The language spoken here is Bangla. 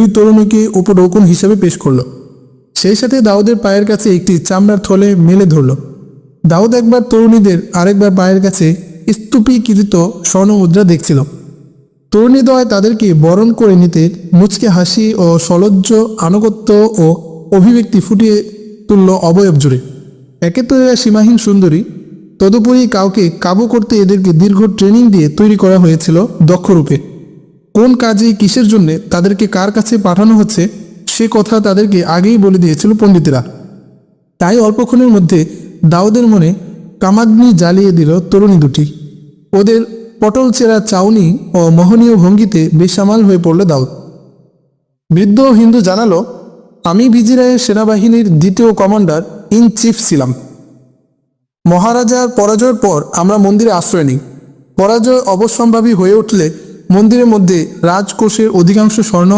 দুই তরুণীকে উপঢৌকন হিসেবে পেশ করল। সেই সাথে দাউদের পায়ের কাছে একটি চামড়ার থলে মেলে ধরল। দাউদ একবার তরুণীদের আরেকবার পায়ের কাছে স্তূপীকৃত স্বর্ণমুদ্রা দেখছিল। তরুণীদ্বয় তাদেরকে বরণ করে নিতে মুচকে হাসি ও সলজ্জ আনুগত্য ও অভিব্যক্তি ফুটিয়ে তুলল অবয়ব জুড়ে। একে তো এরা সীমাহীন সুন্দরী, তদুপরি কাউকে কাবু করতে এদেরকে দীর্ঘ ট্রেনিং দিয়ে তৈরি করা হয়েছিল দক্ষরূপে কোন কাজে কিসের জন্য তাদেরকে কার কাছে পাঠানো হচ্ছে, সে কথা তাদেরকে আগেই বলে দিয়েছিল পণ্ডিতেরা। তাই অল্পক্ষণের মধ্যে দাউদের মনে কামাগ্নি জ্বালিয়ে দিল তরুণী দুটি। ওদের পটল চেরা চাউনি ও মোহনীয় ভঙ্গিতে বেসামাল হয়ে পড়ল দাউদ। বৃদ্ধ হিন্দু জানালো, আমি বিজিরায়ের সেনাবাহিনীর দ্বিতীয় কমান্ডার ইন চিফ ছিলাম। মহারাজার পরাজয়ের পর আমরা মন্দিরে আশ্রয় নিই। পরাজয় অবশ্যম্ভাবী হয়ে উঠলে মন্দিরের মধ্যে রাজকোষের অধিকাংশ স্বর্ণ